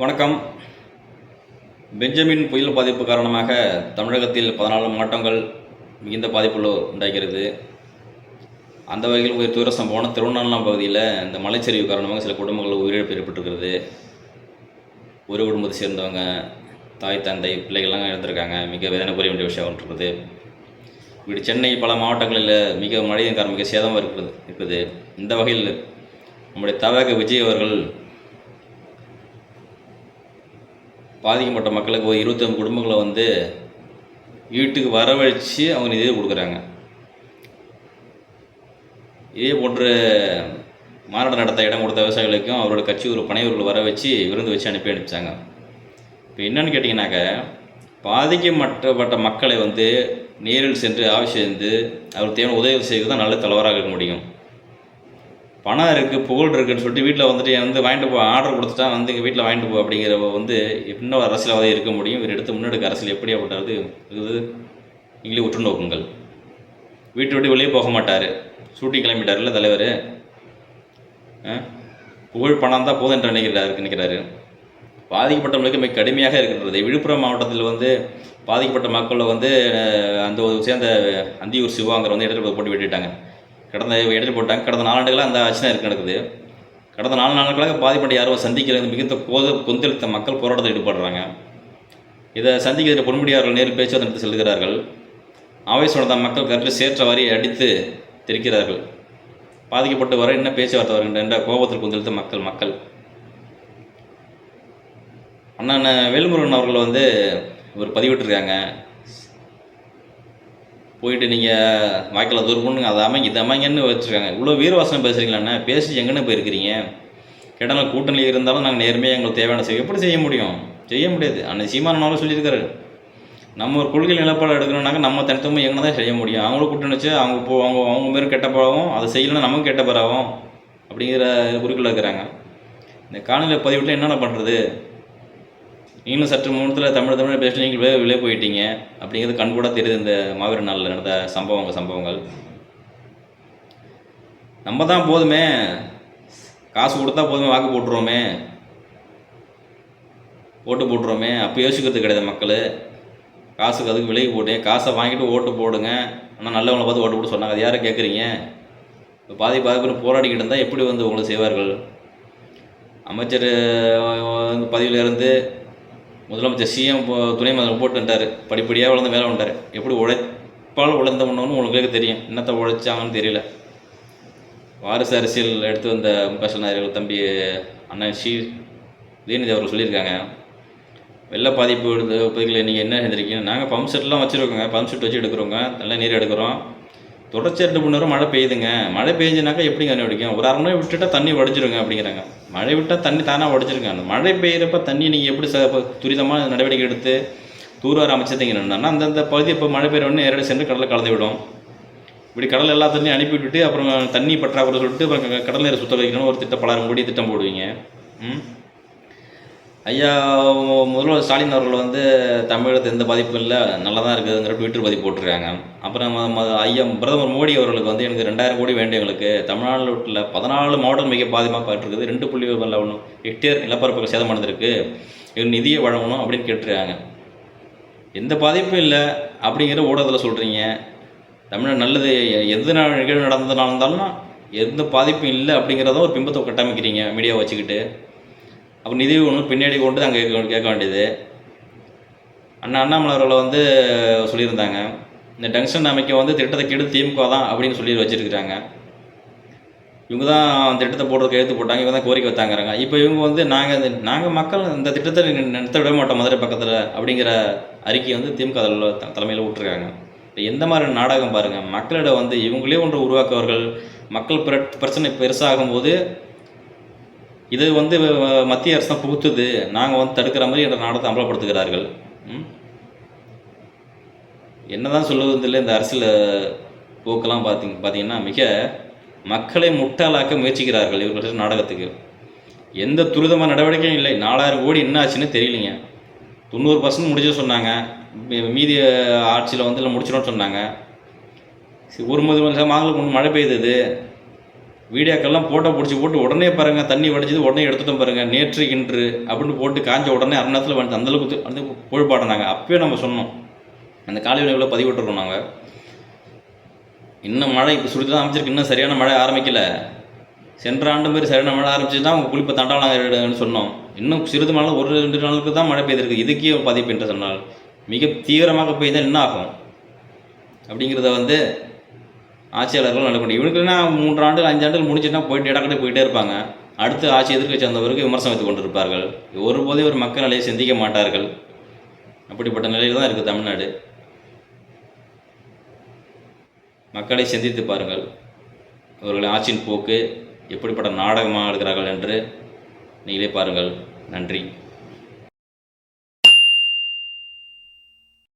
வணக்கம். பெஞ்சமின் புயல் பாதிப்பு காரணமாக தமிழகத்தில் பதினாலு மாவட்டங்கள் மிகுந்த பாதிப்புள்ள உண்டாகிறது. அந்த வகையில் ஒரு துயர சம்பவம் திருவண்ணாமலை பகுதியில் இந்த மலைச்சரிவு காரணமாக சில குடும்பங்கள் உயிரிழப்பு ஏற்பட்டிருக்கிறது. ஒரு குடும்பத்தை சேர்ந்தவங்க தாய் தந்தை பிள்ளைகள்லாம் இழந்திருக்காங்க மிக வேதனை புரிய வேண்டிய விஷயம் இருக்குது இப்படி சென்னை பல மாவட்டங்களில் மிக மழையின் காரணம் மிக சேதமாக இருக்கிறது இருக்குது. இந்த வகையில் நம்முடைய தவக விஜய் அவர்கள் பாதிக்கப்பட்ட மக்களுக்கு ஒரு இருபத்தொம்பது குடும்பங்களை வந்து வீட்டுக்கு வரவழைச்சு அவங்க நிதியை கொடுக்குறாங்க. இதே போன்ற மாநாடு நடத்த இடம் கொடுத்த விவசாயிகளுக்கும் அவரோட கட்சி ஒரு பனையூர்கள் வர வச்சு விருந்து வச்சு அனுப்பி அனுப்பிச்சாங்க. இப்போ என்னன்னு கேட்டிங்கனாக்க பாதிக்கப்பட்ட மக்களை வந்து நேரில் சென்று ஆവശ്யிந்து அவர் தேவையான உதவி செய்வது தான் நல்ல தலைவராக இருக்க முடியும். பணம் இருக்குது புகழ் இருக்குன்னு சொல்லிட்டு வீட்டில் வந்துட்டு வந்து வாங்கிட்டு போ ஆர்டர் கொடுத்துட்டா வந்து எங்கள் வீட்டில் வாங்கிட்டு போ அப்படிங்கிற வந்து இன்னும் அரசியல்வாதி இருக்க முடியும். இவர் எடுத்து முன்னெடுக்க அரசியல் எப்படி அப்படின்றது இருக்குது. நீங்களே உற்று நோக்குங்கள். வீட்டை விட்டு வெளியே போக மாட்டார். ஷூட்டிங் கிளம்பிட்டார்ல தலைவர். புகழ் பணம் தான் போதும் என்று நினைக்கிறாரு நினைக்கிறாரு. பாதிக்கப்பட்டவங்களுக்கு மிக கடுமையாக இருக்கின்றது. விழுப்புரம் மாவட்டத்தில் வந்து பாதிக்கப்பட்ட மக்களை வந்து அந்த ஒரு சேர்ந்த அந்தியூர் சிவாங்கிற வந்து இடத்துல போட்டு விட்டுட்டாங்க. கடந்த இடத்துல போட்டாங்க. கடந்த நாலாண்டுகளாக அந்த ஆட்சி இருக்கு நடக்குது. கடந்த நாலு நாட்களாக பாதிப்பட்ட யாரும் சந்திக்கிறது மிகுந்த கோத கொந்தளித்த மக்கள் போராட்டத்தில் ஈடுபடுறாங்க. இதை சந்திக்கிற பொன்முடியார்கள் நேரில் பேச்சுவார்த்தை நடத்தி செல்கிறார்கள். ஆவேசோட மக்கள் கருத்தில் சேற்ற வரி அடித்து தெரிக்கிறார்கள். பாதிக்கப்பட்டு வர என்ன பேச்சுவார்த்தை வருகின்ற என்ற கோபத்தில் கொந்தளித்த மக்கள் மக்கள். அண்ணன் வேல்முருகன் அவர்கள் வந்து ஒரு பதிவிட்டிருக்காங்க போயிட்டு நீங்கள் வாய்க்கால தூர் பண்ணுங்க அதை அமைங்க இது அமைங்கன்னு வச்சுருக்காங்க. இவ்வளோ வீரவாசனம் பேசுகிறீங்களாண்ணே பேசி எங்கன்னு போயிருக்கிறீங்க? கேட்டாலும் கூட்டணி இருந்தாலும் நாங்கள் நேர்மையாக எங்களுக்கு தேவையான செய்ய எப்படி செய்ய முடியும்? செய்ய முடியாது. அன்னை சீமானாலும் சொல்லியிருக்காரு. நம்ம ஒரு கொள்கை நிலப்பாடு எடுக்கணும்னாக்க நம்ம தனித்தமாக எங்கே தான் செய்ய முடியும். அவங்களும் கூட்டணி வச்சு அவங்க போ அவங்க அவங்க மாரி கெட்ட பழகும் அதை செய்யலைன்னா நமக்கு கெட்ட பரவும் அப்படிங்கிற குறிக்கோள் இருக்கிறாங்க. இந்த காணொலி பதிவிட்டு என்னென்ன பண்ணுறது நீங்களும் சற்று முன்னத்தில் தமிழ் தமிழ் பேசி நீங்கள் வெளியே வெளியே போயிட்டீங்க. அப்படிங்கிறது கண்கூட தெரியுது இந்த மாவீர நாளில் நடந்த சம்பவங்கள் சம்பவங்கள். நம்ம தான் போதுமே. காசு கொடுத்தா போதுமே வாக்கு போட்டுருவோமே. ஓட்டு போட்டுருவோமே. அப்போ யோசிக்கிறது கிடையாது மக்கள். காசுக்கு அதுக்கு விலைக்கு போட்டேன் காசை வாங்கிட்டு ஓட்டு போடுங்க. ஆனால் நல்லவங்களை பார்த்து ஓட்டு போட்டு சொன்னாங்க. அது யாரை கேட்குறீங்க இப்போ பாதி பாதிப்பு போராடிக்கிட்டு இருந்தால் எப்படி வந்து உங்களை செய்வார்கள்? அமைச்சர் அஹ், முதலமைச்சர் சிஎம் துணை முதல்வர் போட்டு வந்துட்டார். படிப்படியாக வளர்ந்து மேலே வந்துட்டார். எப்படி உழைப்பால் உழைந்த பண்ணணும்னு உங்களுக்கு தெரியும். என்னத்தை உழைச்சாங்கன்னு தெரியல. வாரிசு அரசியல் எடுத்து வந்த முக ஸ்டாலின் தம்பி அண்ணன் ஷீ உதயநிதி அவர்கள் சொல்லியிருக்காங்க. வெள்ள பாதிப்பு எடுத்து நீங்கள் என்ன செஞ்சுருக்கீங்க? நாங்கள் பம்ப் செட்லாம் வச்சுருக்கோங்க. பம்ப் செட் வச்சு எடுக்கிறோங்க. நல்ல நீர் எடுக்கிறோம். தொடர்ச்சி ரெண்டு மணி நேரம் மழை பெய்யுதுங்க. மழை பெய்ஞ்சினாக்கா எப்படி கண்டுபிடிக்கும் ஒரு அரை மணி விட்டுட்டா தண்ணி வடிச்சிருங்க அப்படிங்கிறாங்க. மழை விட்டால் தண்ணி தானாக வடிச்சிருங்க அந்த மழை பெய்கிறப்ப தண்ணி நீங்கள் எப்படி ச துரிதமாக நடவடிக்கை எடுத்து தூர்வார அமைச்சதுங்க என்னன்னா அந்தந்த பகுதி இப்போ மழை பெய்கிற உடனே நேரடி சென்று கடலில் கலந்து விடும். இப்படி கடல் எல்லா தண்ணியும் அனுப்பி விட்டுட்டு அப்புறம் தண்ணி பற்றாக்குறை சொல்லிட்டு அப்புறம் கடல் நீரை சுத்த வைக்கணும் ஒரு திட்டம் பலரும் கூடி திட்டம் போடுவீங்க. ம்? ஐயா முதல்வர் ஸ்டாலின் அவர்கள் வந்து தமிழகத்து எந்த பாதிப்பும் இல்லை நல்லா தான் இருக்குதுங்கிற ட்விட்டர் பதிவு போட்டிருக்காங்க. அப்புறம் ம- ஐயா பிரதமர் மோடி அவர்களுக்கு வந்து எனக்கு ரெண்டாயிரம் கோடி வேண்டும் எங்களுக்கு தமிழ்நாட்டில் பதினாலு மாவட்டம் மிக பாதிப்பாக ரெண்டு புள்ளி ஒன்று ஹெக்டேர் நிலப்பரப்புகள் சேதமடைந்திருக்கு எங்களுக்கு நிதியை வழங்கணும் அப்படின்னு கேட்டிருக்காங்க. எந்த பாதிப்பும் இல்லை அப்படிங்கிற ஊடகத்தில் சொல்கிறீங்க தமிழ்நாடு நல்லது எந்த நிகழ்வு நடந்ததுனால இருந்தாலும் எந்த பாதிப்பும் இல்லை அப்படிங்கிறத ஒரு பிம்பத்தை கட்டமைக்கிறீங்க மீடியாவை வச்சுக்கிட்டு. அப்போ நிதி ஒன்று பின்னாடி கொண்டு அங்கே கேட்க வேண்டியது. அண்ணா அண்ணாமலை அவர்களை வந்து சொல்லியிருந்தாங்க. இந்த டங்ஷன் அமைக்க வந்து திட்டத்தை கெடு திமுக தான் அப்படின்னு சொல்லி வச்சிருக்கிறாங்க. இவங்க தான் திட்டத்தை போடுறதுக்கு எழுத்து போட்டாங்க இவங்க தான் கோரிக்கை வைத்தாங்கிறாங்க. இப்போ இவங்க வந்து நாங்கள் நாங்கள் மக்கள் இந்த திட்டத்தை நிறுத்த விட மாட்டோம் மதுரை பக்கத்தில் அப்படிங்கிற அறிக்கையை வந்து திமுக த- தலைமையில் விட்டுருக்காங்க. எந்த மாதிரி நாடகம் பாருங்கள் மக்களிடம் வந்து இவங்களே ஒன்று உருவாக்குவார்கள். மக்கள் பிர பிரச்சனை பெருசாகும்போது இது வந்து மத்திய அரசு தான் புகுத்துது. நாங்கள் வந்து தடுக்கிற மாதிரி என்ற நாடகத்தை அமலப்படுத்துகிறார்கள் ம்? என்னதான் சொல்லுவதில்லை இந்த அரசியல் போக்கெல்லாம் பார்த்தீங்க பார்த்தீங்கன்னா மிக மக்களை முட்டாளாக்க முயற்சிக்கிறார்கள் இவர்கள் நாடகத்துக்கு. எந்த துரிதமான நடவடிக்கையும் இல்லை. நாலாயிரம் கோடி என்ன ஆச்சுன்னு தெரியலைங்க. தொண்ணூறு பர்சன்ட் முடிச்ச சொன்னாங்க. மீ- மீதி ஆட்சியில் வந்து இல்லை முடிச்சிடும்னு சொன்னாங்க. சரி, ஒரு முதல் மாதங்களுக்கு முன் மழை பெய்தது. வீடியோக்கெல்லாம் ஃபோட்டோ பிடிச்சி போட்டு உடனே பாருங்கள் தண்ணி வடிச்சது உடனே எடுத்துட்டோம் பாருங்கள் நேற்று இன்று அப்படின்னு போட்டு காஞ்ச உடனே அரை நேரத்தில் வந்து அந்தளவுக்கு வந்து புகழ்பாடினாங்க அப்பயே நம்ம சொன்னோம். அந்த காலை உணவில் பதிவிட்டுருக்கோம் நாங்கள் இன்னும் மழை இப்போ சுருதி தான் அமைச்சிருக்கு இன்னும் சரியான மழை ஆரம்பிக்கல. சென்ற ஆண்டு மாதிரி சரியான மழை ஆரம்பிச்சு தான் அவங்க குளிப்பை தண்டாளாங்கன்னு சொன்னோம். இன்னும் சிறிது மழை ஒரு ரெண்டு நாளுக்கு தான் மழை பெய்திருக்கு. இதுக்கே ஒரு பாதிப்பு என்று சொன்னால் மிக தீவிரமாக பெய்தால் என்ன ஆகும்? அப்படிங்கிறத வந்து ஆட்சியாளர்கள் நடக்கணும் இவனுக்குன்னா மூன்று ஆண்டு அஞ்சு ஆண்டுகள் முடிஞ்சுன்னா போயிட்டு இடக்கடை போயிட்டே இருப்பாங்க. அடுத்து ஆட்சி எதிர்க்கட்சி வந்தவருக்கு விமர்சனம் வைத்துக் கொண்டிருப்பார்கள். ஒருபோதே ஒரு மக்கள் நிலையை சிந்திக்க மாட்டார்கள். அப்படிப்பட்ட நிலையில் தான் இருக்குது தமிழ்நாடு. மக்களை சிந்தித்து பாருங்கள். அவர்களின் ஆட்சியின் போக்கு எப்படிப்பட்ட நாடகமாக இருக்கிறார்கள் என்று நீங்களே பாருங்கள். நன்றி.